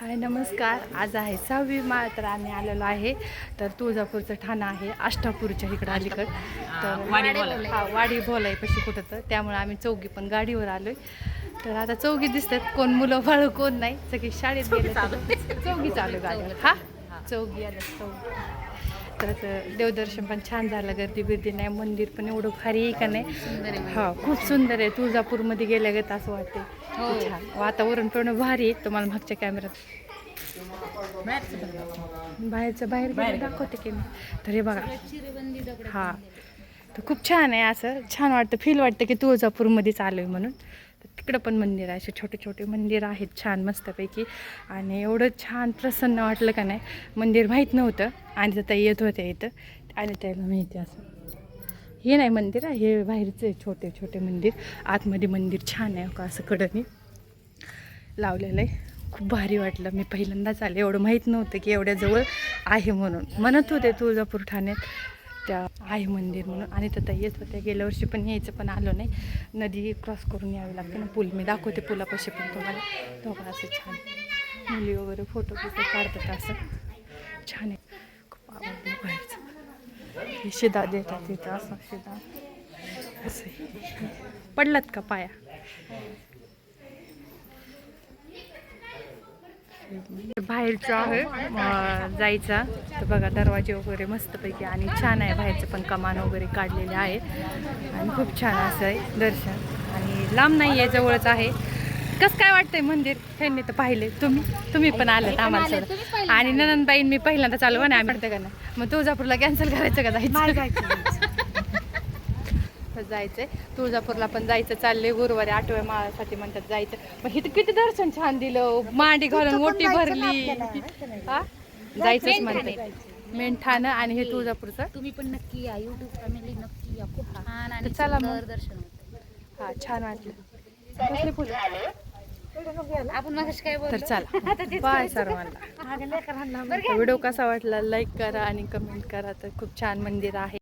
हाय नमस्कार. आज आहे सहावी माळ तर आम्ही आलेलो आहे. तर तुळजापूरचं ठाणं आहे अष्टापूरच्या इकडं अलीकडं. तर वाडी बोला. हा वाडी बोलाय पशी कुठं तर. त्यामुळे आम्ही चौघी पण गाडीवर आलोय. तर आता चौघी दिसतात. कोण मुलं बाळ कोण नाही. सगळी शाळेत गेले चौघी चालू गाडीवर हा. चौघी आल्या चौघी. आता देवदर्शन पण छान झालं गर्दी बिर्दी नाही मंदिर पण एवढं भारी आहे का नाही? हा खूप सुंदर आहे. तुळजापूरमध्ये गेल्यागत असं वाटते खूप छान. वातावरण पण भारी आहे तुम्हाला मागच्या कॅमेऱ्यात बाहेरचं बाहेर गेलं दाखवते की मी. तर हे बघा. हा. तर खूप छान आहे असं. छान वाटतं फील वाटतं की तुळजापूरमध्येच आलो आहे म्हणून. तिकडं पण मंदिर आहे. असे छोटे छोटे मंदिर आहेत छान मस्तपैकी. आणि एवढं छान प्रसन्न वाटलं का नाही मंदिर माहीत नव्हतं. आणि तर येत होत्या इथं. आणि त्याला माहिती असं. हे नाही मंदिर आहे हे बाहेरचं आहे छोटे छोटे मंदिर. आतमध्ये मंदिर छान आहे का असं कडनी लावलेलं आहे. खूप भारी वाटलं. मी पहिल्यांदाच आले. एवढं माहीत नव्हतं की एवढ्या जवळ आहे म्हणून. म्हणत होते तुळजापूर ठाण्यात. आहे मंदिर म्हणून. आणि तर येत होत्या. गेल्या वर्षी पण यायचं पण आलो नाही. नदी क्रॉस करून यावी लागते ना पूल. मी दाखवते पुलापाशी पण तुम्हाला. दोघं असं छान. मुली वगैरे फोटो फोटो काढतात असं. छान आहे. खूप आवडलं बाहेरचं. हे शिदा देतात तिथं असं शिदा. असं. पडलात का पाया? बाहेरचं आहे जायचा. तर बघा दरवाजे वगैरे मस्तपैकी आणि छान आहे बाहेरचं पण कमान वगैरे काढलेले आहे आणि खूप छान असं आहे दर्शन. आणि लांब नाही आहे जवळच आहे. कसं काय वाटतंय मंदिर? त्यांनी तर पाहिले तुम्ही? तुम्ही पण आलेत आम्हाला. आणि ननंदबाईन मी पहिल्यांदा चालू ना आम्ही. का नाही मग तुळजापूरला कॅन्सल करायचं का जायचं? तर जायचंय. तुळजापूरला पण जायचं चाललंय गुरुवारी आठव्या माळासाठी म्हणतात जायचं. पण इथं किती दर्शन छान दिलं मांडी घालून ओटी भरली. हा? जायचंच म्हणते मेन ठाणं. आणि हे तुळजापूरचं. तुम्ही पण नक्की या. युट्यूब फॅमिली नक्की या. खूप छान आणि चला मग. दर्शन होतं. हा छान वाटलं. कसले फुलं? आपण मग काय तर चला. बाय सर्वांना. व्हिडिओ कसा वाटला लाईक करा आणि कमेंट करा. तर खूप छान मंदिर आहे.